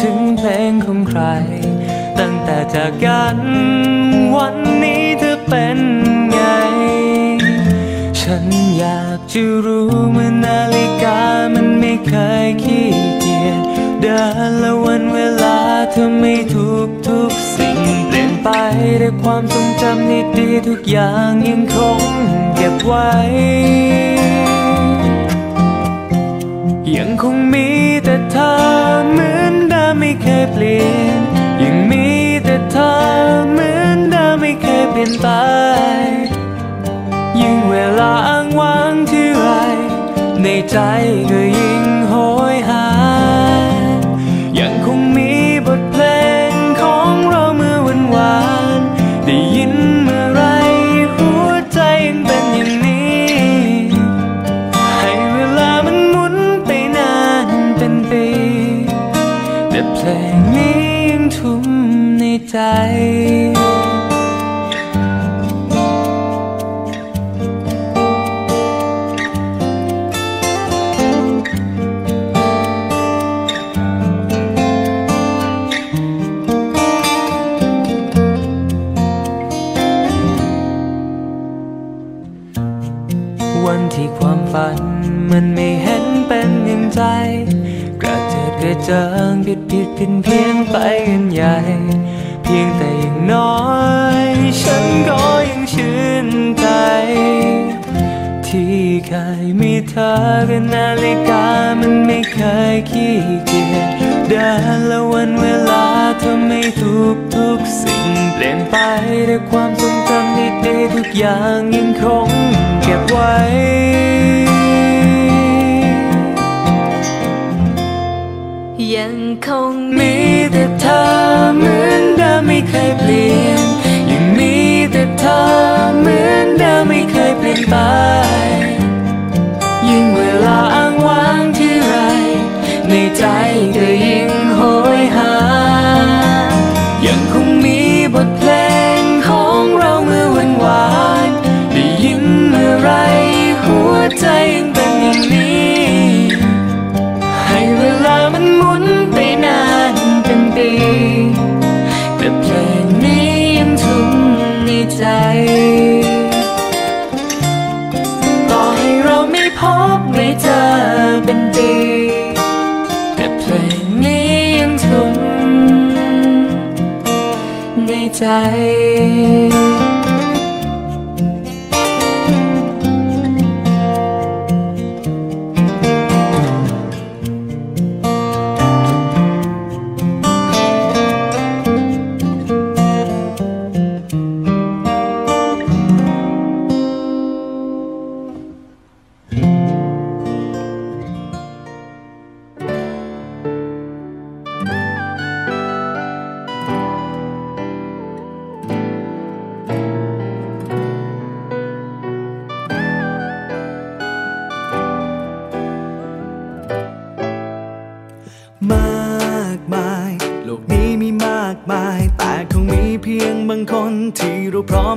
ถึงเพลงของใคร ตั้งแต่จากกันวันนี้เธอเป็นไง ฉันอยากจะรู้เมื่อนาฬิกามันไม่เคยขี้เกียจเดินและวันเวลาเธอไม่ทุกทุกสิ่งเปลี่ยนไปแต่ความทรงจำดีทุกอย่างยังคงเก็บไว้ยังคงมีแต่เธอเหมือนเดิม ในใจ เพียงแต่อย่างน้อย ฉันก็ยังชื่นใจ ที่เคยมีเธอกับนาฬิกามันไม่เคยขี้เกียจเดินและวันเวลาเธอไม่ทุกทุกสิ่งเปลี่ยนไปแต่ความทรงจำดีๆทุกอย่างยังคงเก็บไว้ยังคงมีแต่เธอ เหมือนเดิมไม่เคยเปลี่ยน ยังมีแต่เธอเหมือนเดิมไม่เคยเปลี่ยนไป ยิ่งเวลาอ้างว้างที่ไร ในใจก็ยิ่งโหยหา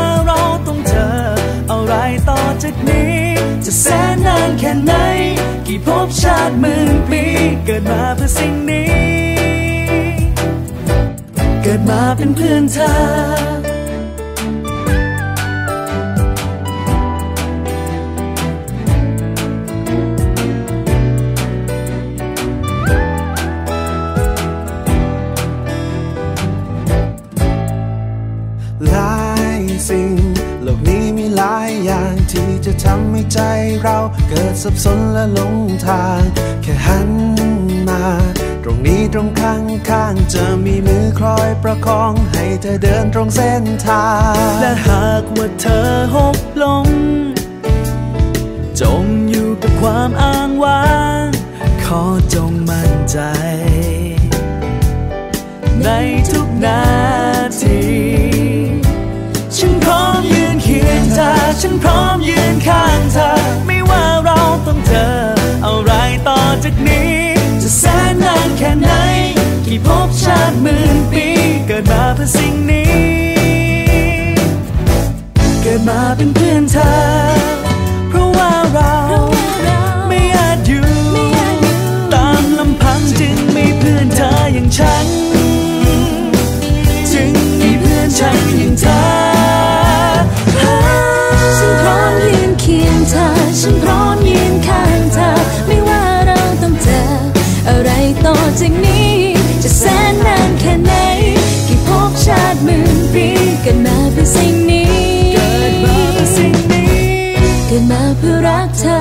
าานแค่ไหน กี่ภพชาติหมื่นปี เกิดมาเพื่อสิ่งนี้ เกิดมาเป็นเพื่อนเธอ สับสนและหลงทาง แค่หันมา ตรงนี้ตรงข้างข้างจะมีมือคอยประคองให้เธอเดินตรงเส้นทาง และหากว่าเธอหกลงจมอยู่กับความอ้างว้าง ขอจงมั่นใจ ในทุกนาทีฉันพร้อมยืนเคียงเธอ ฉันพร้อมยืนข้างเธอ อจากนี้ จะแสนนานแค่ไหน กี่ภพชาติหมื่นปี เกิดมาเพื่อสิ่งนี้ เกิดมาเป็นเพื่อนเธอ เพราะว่าเราไม่อาจอยู่ ตามลำพังจึงมีเพื่อนเธออย่างฉัน จึงมีเพื่อนฉันอย่างเธอฉันพร้อมยืนเคียงเธอฉันพร้อม เธอ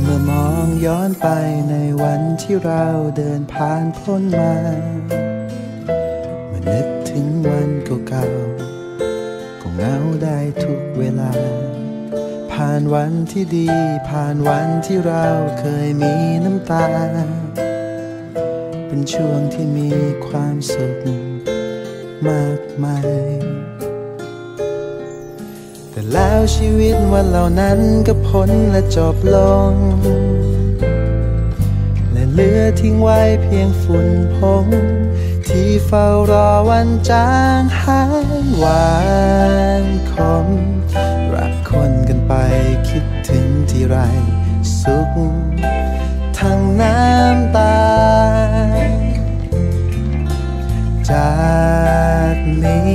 เมื่อมองย้อนไปในวันที่เราเดินผ่านพ้นมา วันที่ดี ผ่านวันที่เราเคยมีน้ำตา เป็นช่วงที่มีความสุขมากมาย แต่แล้วชีวิตวันเหล่านั้นก็พ้นและจบลง และเหลือทิ้งไว้เพียงฝุ่นพง ที่เฝ้ารอวันจางหายหวานคม ไรสุขทั้งน้ำตา จากนี้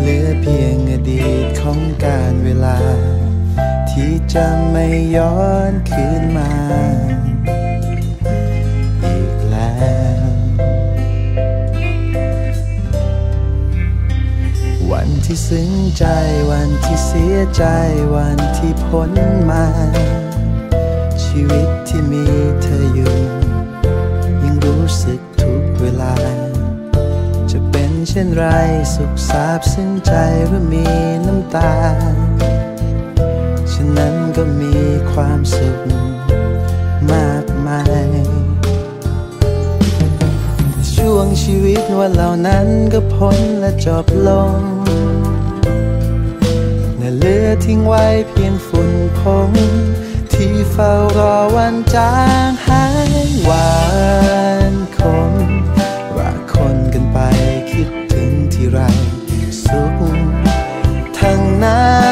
เหลือเพียงอดีตของการเวลา ที่จะไม่ย้อนคืนมา ที่ซึ้งใจวันที่เสียใจวันที่พ้นมา ชีวิตที่มีเธออยู่ยังรู้สึกทุกเวลา จะเป็นเช่นไรสุขสาบซึ้งใจหรือมีน้ำตา ฉะนั้นก็มีความสุขมากมายช่วงชีวิตวันเหล่านั้นก็พ้นและจบลง และเหลือทิ้งไว้เพียงฝุ่นพงที่เฝ้ารอวันจางหายหวานคมว่าคนกันไปคิดถึงที่ไรสุขทั้งนั้น